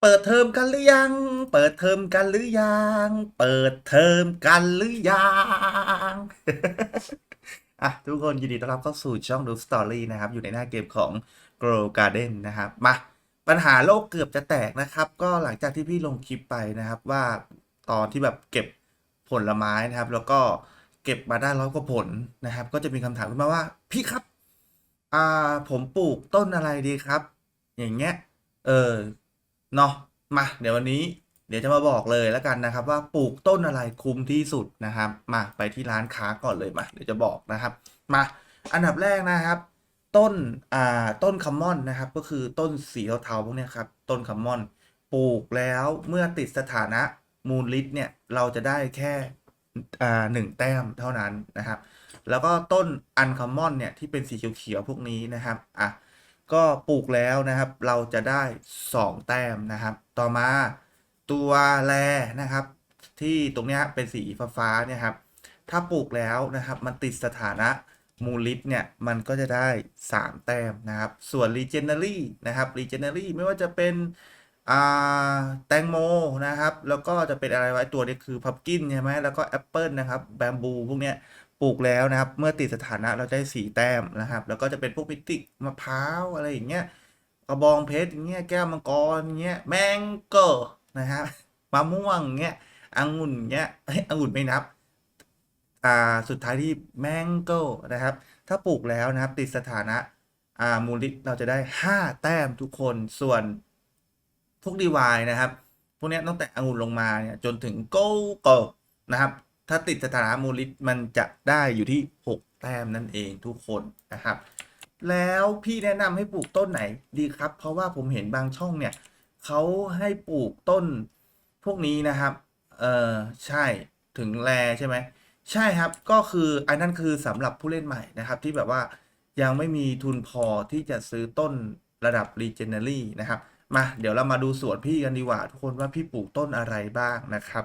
เปิดเทอมกันหรือยัง เปิดเทอมกันหรือยัง เปิดเทอมกันหรือยังอะทุกคนยินดีต้อนรับเข้าสู่ช่องดูสตอรี่นะครับ อยู่ในหน้าเกมของ Grow Garden นะครับ มาปัญหาโลกเกือบจะแตกนะครับ ก็หลังจากที่พี่ลงคลิปไปนะครับว่าตอนที่แบบเก็บผลไม้นะครับ แล้วก็เก็บมาได้ร้อยกว่าผลนะครับ ก็จะมีคำถามขึ้นมาว่า พี่ครับ อ่าผมปลูกต้นอะไรดีครับ อย่างเงี้ยเออ เนาะมาเดี๋ยววันนี้เดี๋ยวจะมาบอกเลยแล้วกันนะครับ ว่าปลูกต้นอะไรคุ้มที่สุดนะครับ มาไปที่ร้านค้าก่อนเลยมา เดี๋ยวจะบอกนะครับ มาอันดับแรกนะครับ ต้นอ่าต้นคัมมอนนะครับ ก็คือต้นสีเทาๆพวกนี้ครับต้นคัมมอนปลูกแล้วเมื่อติดสถานะมูลลิตเนี่ยเราจะได้แค่อ่าหนึ่งแต้มเท่านั้นนะครับ แล้วก็ต้นอันคัมมอนเนี่ยที่เป็นสีเขียวๆพวกนี้นะครับอะ ก็ปลูกแล้วนะครับ เราจะได้ 2 แต้มนะครับ ต่อมาตัวแรนะครับ ที่ตรงนี้เป็นสีฟ้าๆเนี่ยครับ ถ้าปลูกแล้วนะครับ มันติดสถานะมูลิตเนี่ย มันก็จะได้ 3 แต้มนะครับ ส่วน Legendary นะครับ Legendary ไม่ว่าจะเป็นอ่าแตงโมนะครับ แล้วก็จะเป็นอะไรไว้ตัวนี้คือพับกินใช่ไหมแล้วก็แอปเปิลนะครับแบมบูพวกเนี้ย ปลูกแล้วนะครับ เมื่อติดสถานะเราได้สีแต้มนะครับ แล้วก็จะเป็นพวกมิติกมะพร้าวอะไรอย่างเงี้ยกระบองเพชรอย่างเงี้ยแก้วมังกรอย่างเงี้ยแมงโก้นะครับมะม่วงอย่างเงี้ยองุ่นเงี้ยเฮ้ยองุ่นไม่นับอ่าสุดท้ายที่แมงโก้นะครับ ถ้าปลูกแล้วนะครับ ติดสถานะอ่ามูลิตเราจะได้ 5 แต้มทุกคนส่วนพวกดีวายนะครับ พวกเนี้ยตั้งแต่องุ่นลงมาเนี่ยจนถึงโก้โก้นะครับ ถ้าติดสถานะมูลิตมันจะได้อยู่ที่ 6 แต้มนั่นเองทุกคนนะครับ แล้วพี่แนะนำให้ปลูกต้นไหนดีครับ เพราะว่าผมเห็นบางช่องเนี่ยเขาให้ปลูกต้นพวกนี้นะครับ เออใช่ถึงแลใช่ไหมใช่ครับก็คืออันนั้นคือสำหรับผู้เล่นใหม่นะครับ ที่แบบว่ายังไม่มีทุนพอที่จะซื้อต้นระดับ Legendary นะครับ มาเดี๋ยวเรามาดูสวนพี่กันดีกว่า ทุกคนว่าพี่ปลูกต้นอะไรบ้างนะครับ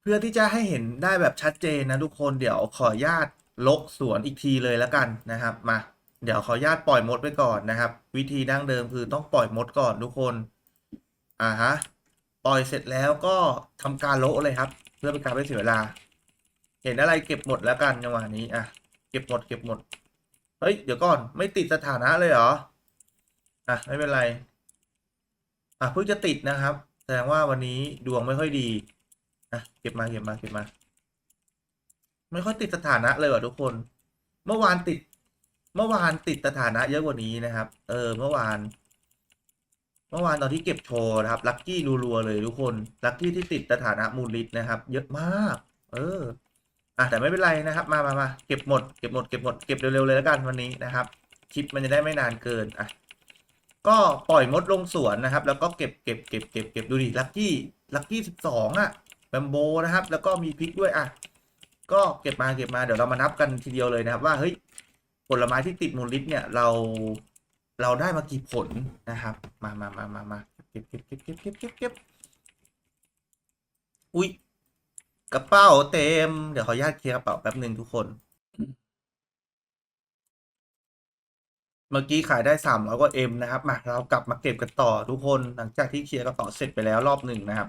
เพื่อที่จะให้เห็นได้แบบชัดเจนนะทุกคนเดี๋ยวขออนุญาตลกสวนอีกทีเลยแล้วกันนะครับ มา เดี๋ยวขออนุญาตปล่อยมดไปก่อนนะครับ วิธีดั้งเดิมคือต้องปล่อยมดก่อนทุกคนอ่าฮะปล่อยเสร็จแล้วก็ทำการโละเลยครับ เพื่อเป็นการไม่เสียเวลา เห็นอะไรเก็บหมดแล้วกันจังหวะนี้อะเก็บหมดเก็บหมดเฮ้ยเดี๋ยวก่อนไม่ติดสถานะเลยเหรออะไม่เป็นไรอะเพิ่งจะติดนะครับ แสดงว่าวันนี้ดวงไม่ค่อยดี อะเก็บมาเก็บมาเก็บมา ไม่ค่อยติดสถานะเลยว่ะทุกคน เมื่อวานติด เมื่อวานติดสถานะเยอะกว่านี้นะครับ เออ เมื่อวาน เมื่อวานตอนที่เก็บโชว์นะครับลัคกี้รัวๆเลยทุกคนลัคกี้ที่ติดสถานะมูลลิตนะครับ เยอะมาก เอออะแต่ไม่เป็นไรนะครับ มามามาเก็บหมดเก็บหมดเก็บหมดเก็บเร็วๆเลยแล้วกันวันนี้นะครับคลิปมันจะได้ไม่นานเกินอะก็ปล่อยมดลงสวนนะครับ แล้วก็เก็บเก็บเก็บเก็บเก็บดูดิลัคกี้ลัคกี้สิบสองอะ แบมโบนะครับ แล้วก็มีพริกด้วยอะก็เก็บมาเก็บมาเดี๋ยวเรามานับกันทีเดียวเลยนะครับ ว่าเฮ้ยผลไม้ที่ติดมูลลิตเนี่ยเราเราได้มากี่ผลนะครับ มามามามามาเก็บเก็บเก็บเก็บเก็บเก็บเก็บอุ้ยกระเป๋าเต็ม เดี๋ยวขออนุญาตเคลียร์กระเป๋าแป๊บหนึ่งทุกคน เมื่อกี้ขายได้สามร้อยกว่าเอ็มนะครับมาเรากลับมาเก็บกันต่อทุกคนหลังจากที่เคลียร์กระเป๋าเสร็จไปแล้วรอบหนึ่งนะครับ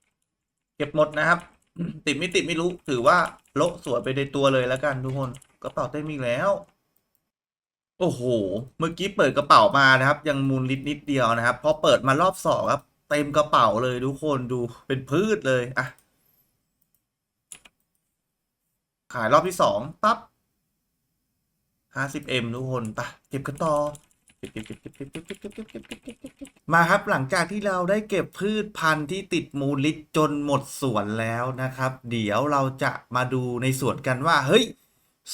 ก็บหมดนะครับ ติดไม่ติดไม่รู้ถือว่าโละสวยไปในตัวเลยแล้วกันทุกคนกระเป๋าเต็มอีกแล้ว โอ้โห เมื่อกี้เปิดกระเป๋ามานะครับ ยังมูลลิตนิดเดียวนะครับพอเปิดมารอบสองครับเต็มกระเป๋าเลยทุกคนดูเป็นพืชเลยอะขายรอบที่สองปั๊บห้าสิบเอ็มทุกคนไปเก็บกันต่อ มาครับหลังจากที่เราได้เก็บพืชพันธุ์ที่ติดมูลลิตจนหมดสวนแล้วนะครับ เดี๋ยวเราจะมาดูในสวนกันว่า เฮ้ย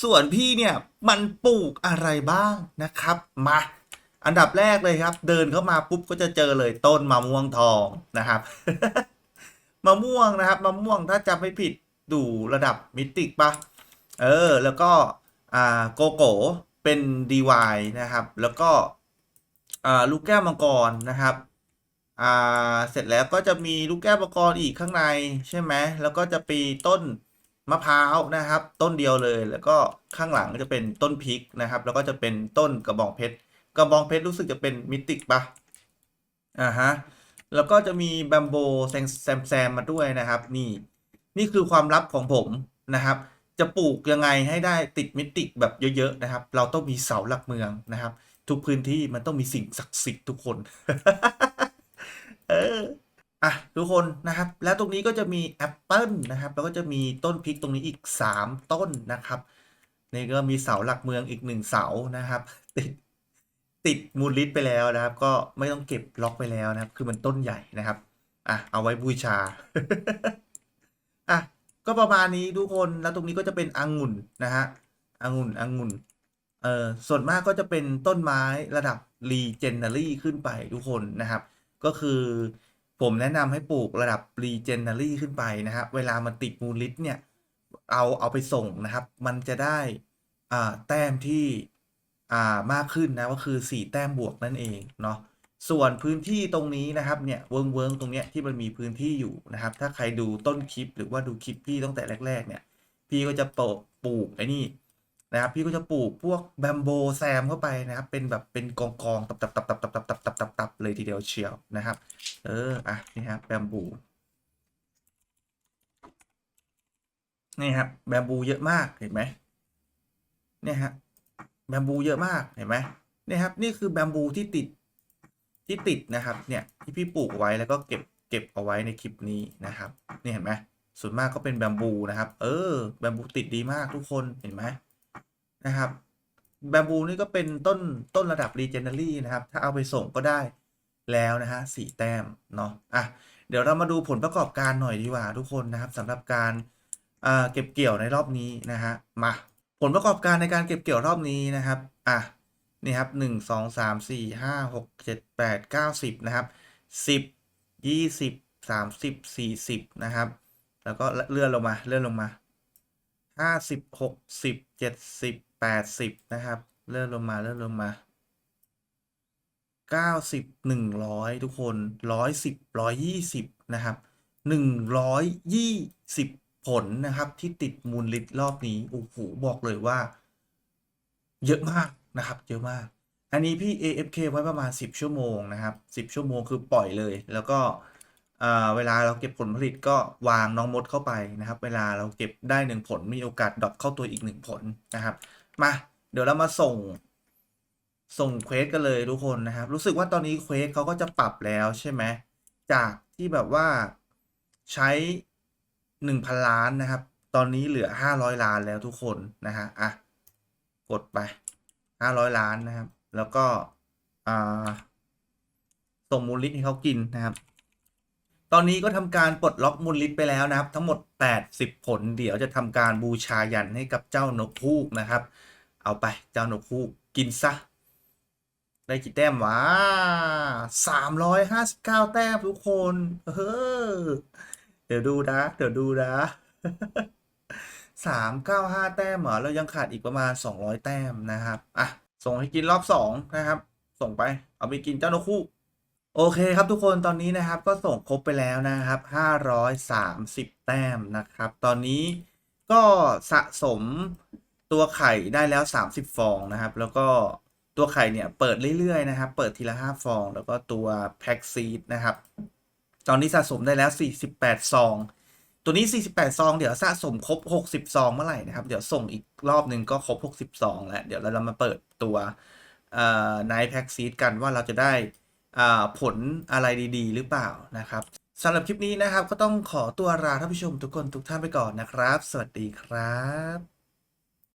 สวนพี่เนี่ยมันปลูกอะไรบ้างนะครับมาอันดับแรกเลยครับ เดินเข้ามาปุ๊บก็จะเจอเลยต้นมะม่วงทองนะครับมะม่วงนะครับมะม่วงถ้าจำไม่ผิดดูระดับมิติกปะเออ แล้วก็อ่าโกโก้เป็น DY นะครับ แล้วก็ ลูกแก้วมังกรนะครับอ่าเสร็จแล้วก็จะมีลูกแก้วมังกรอีกข้างในใช่ไหมแล้วก็จะปีต้นมะพร้าวนะครับ ต้นเดียวเลยแล้วก็ข้างหลังจะเป็นต้นพริกนะครับ แล้วก็จะเป็นต้นกระบองเพชรกระบองเพชรรู้สึกจะเป็นมิติกปะอ่าฮะแล้วก็จะมีแบมโบแซมแซมแซมมาด้วยนะครับ นี่นี่คือความลับของผมนะครับ จะปลูกยังไงให้ได้ติดมิติกแบบเยอะๆนะครับ เราต้องมีเสาหลักเมืองนะครับ ทุกพื้นที่มันต้องมีสิ่งศักดิ์สิทธิ์ทุกคน เอออะทุกคนนะครับ แล้วตรงนี้ก็จะมีแอปเปิลนะครับ แล้วก็จะมีต้นพริกตรงนี้อีก 3 ต้นนะครับนี่ก็มีเสาหลักเมืองอีกหนึ่งเสานะครับ ติดติดมูลลิทไปแล้วนะครับ ก็ไม่ต้องเก็บล็อกไปแล้วนะครับ คือมันต้นใหญ่นะครับอะเอาไว้บูชาอะก็ประมาณนี้ทุกคนแล้วตรงนี้ก็จะเป็นองุ่นนะฮะองุ่นองุ่น เออส่วนมากก็จะเป็นต้นไม้ระดับ Legendary ขึ้นไปทุกคนนะครับ ก็คือผมแนะนำให้ปลูกระดับ Legendary ขึ้นไปนะครับ เวลามันติดมูลลิทเนี่ย เอาเอาไปส่งนะครับ มันจะได้อ่าแต้มที่อ่ามากขึ้นนะก็คือ 4 แต้มบวกนั่นเองเนาะส่วนพื้นที่ตรงนี้นะครับเนี่ยเวิงเวิงตรงเนี้ยที่มันมีพื้นที่อยู่นะครับ ถ้าใครดูต้นคลิปหรือว่าดูคลิปพี่ตั้งแต่แรก ๆ เนี่ย พี่ก็จะปลูกปลูกไอ้นี่ นะครับ พี่ก็จะปลูกพวกแบมโบแซมเข้าไปนะครับ เป็นแบบเป็นกองกองตับตับตับตับตับตับตับตับตับตับเลยทีเดียวเชียวนะครับ เอออะนี่ครับแบมบูนี่ครับแบมบูเยอะมากเห็นไหมเนี่ยฮะแบมบูเยอะมากเห็นไหมเนี่ยครับนี่คือแบมบูที่ติดที่ติดนะครับเนี่ยที่พี่ปลูกไว้แล้วก็เก็บเก็บเอาไว้ในคลิปนี้นะครับนี่เห็นไหมส่วนมากก็เป็นแบมบูนะครับ เออแบมบูติดดีมากทุกคนเห็นไหม นะครับแบมบูนี่ก็เป็นต้นต้นระดับ Legendary นะครับ ถ้าเอาไปส่งก็ได้แล้วนะฮะสี่แต้มเนาะอะเดี๋ยวเรามาดูผลประกอบการหน่อยดีกว่าทุกคนนะครับสำหรับการเก็บเกี่ยวในรอบนี้นะฮะมาผลประกอบการในการเก็บเกี่ยวรอบนี้นะครับอะนี่ครับหนึ่งสองสามสี่ห้าหกเจ็ดแปดเก้าสิบนะครับสิบยี่สิบสามสิบสี่สิบนะครับ แล้วก็เลื่อนลงมาเลื่อนลงมาห้าสิบหกสิบเจ็ดสิบ แปดสิบนะครับ เลื่อนลงมาเลื่อนลงมาเก้าสิบหนึ่งร้อยทุกคนร้อยสิบร้อยยี่สิบนะครับหนึ่งร้อยยี่สิบผลนะครับที่ติดมูลลิทรอบนี้โอ้โหบอกเลยว่า เยอะมากนะครับ เยอะมาก อันนี้พี่ AFK ไว้ประมาณ 10 ชั่วโมงนะครับ 10 ชั่วโมงคือปล่อยเลย แล้วก็ เวลาเราเก็บผลผลิตก็วางน้องมดเข้าไปนะครับ เวลาเราเก็บได้หนึ่งผลมีโอกาสดรอปเข้าตัวอีกหนึ่งผลนะครับ มาเดี๋ยวเรามาส่งส่งเควสกันเลยทุกคนนะครับ รู้สึกว่าตอนนี้เควสเขาก็จะปรับแล้วใช่ไหมจากที่แบบว่าใช้หนึ่งพันล้านนะครับ ตอนนี้เหลือห้าร้อยล้านแล้วทุกคนนะฮะอะกดไปห้าร้อยล้านนะครับ แล้วก็อ่าส่งมูลลิทให้เขากินนะครับ ตอนนี้ก็ทำการปลดล็อกมูลลิทไปแล้วนะครับ ทั้งหมด 80 ผล เดี๋ยวจะทำการบูชายันให้กับเจ้านกฮูกนะครับ เอาไปเจ้านกฮูกกินซะ ได้กี่แต้มวะสามร้อยห้าสิบเก้าแต้มทุกคนเออเดี๋ยวดูนะ เดี๋ยวดูนะสามเก้าห้าแต้มเหรอเรายังขาดอีกประมาณสองร้อยแต้มนะครับ อะ ส่งให้กินรอบสองนะครับ ส่งไป เอาไปกินเจ้านกคู่ โอเคครับทุกคนตอนนี้นะครับก็ส่งครบไปแล้วนะครับ 530 แต้มนะครับ ตอนนี้ก็สะสมตัวไข่ได้แล้ว 30 ฟองนะครับ แล้วก็ตัวไข่เนี่ยเปิดเรื่อยๆนะครับ เปิดทีละ 5 ฟอง แล้วก็ตัวแพ็กซีดนะครับ ตอนนี้สะสมได้แล้ว 48 ซอง ตัวนี้ 48 ซอง เดี๋ยวสะสมครบ 60 ซองเมื่อไหร่นะครับ เดี๋ยวส่งอีกรอบหนึ่งก็ครบ 60 ซองแล้ว เดี๋ยวเรามาเปิดตัวไนท์แพ็กซีดกันว่าเราจะได้ ผลอะไรดีๆ หรือเปล่านะครับสำหรับคลิปนี้นะครับก็ต้องขอตัวลาท่านผู้ชมทุกคนทุกท่านไปก่อนนะครับ สวัสดีครับ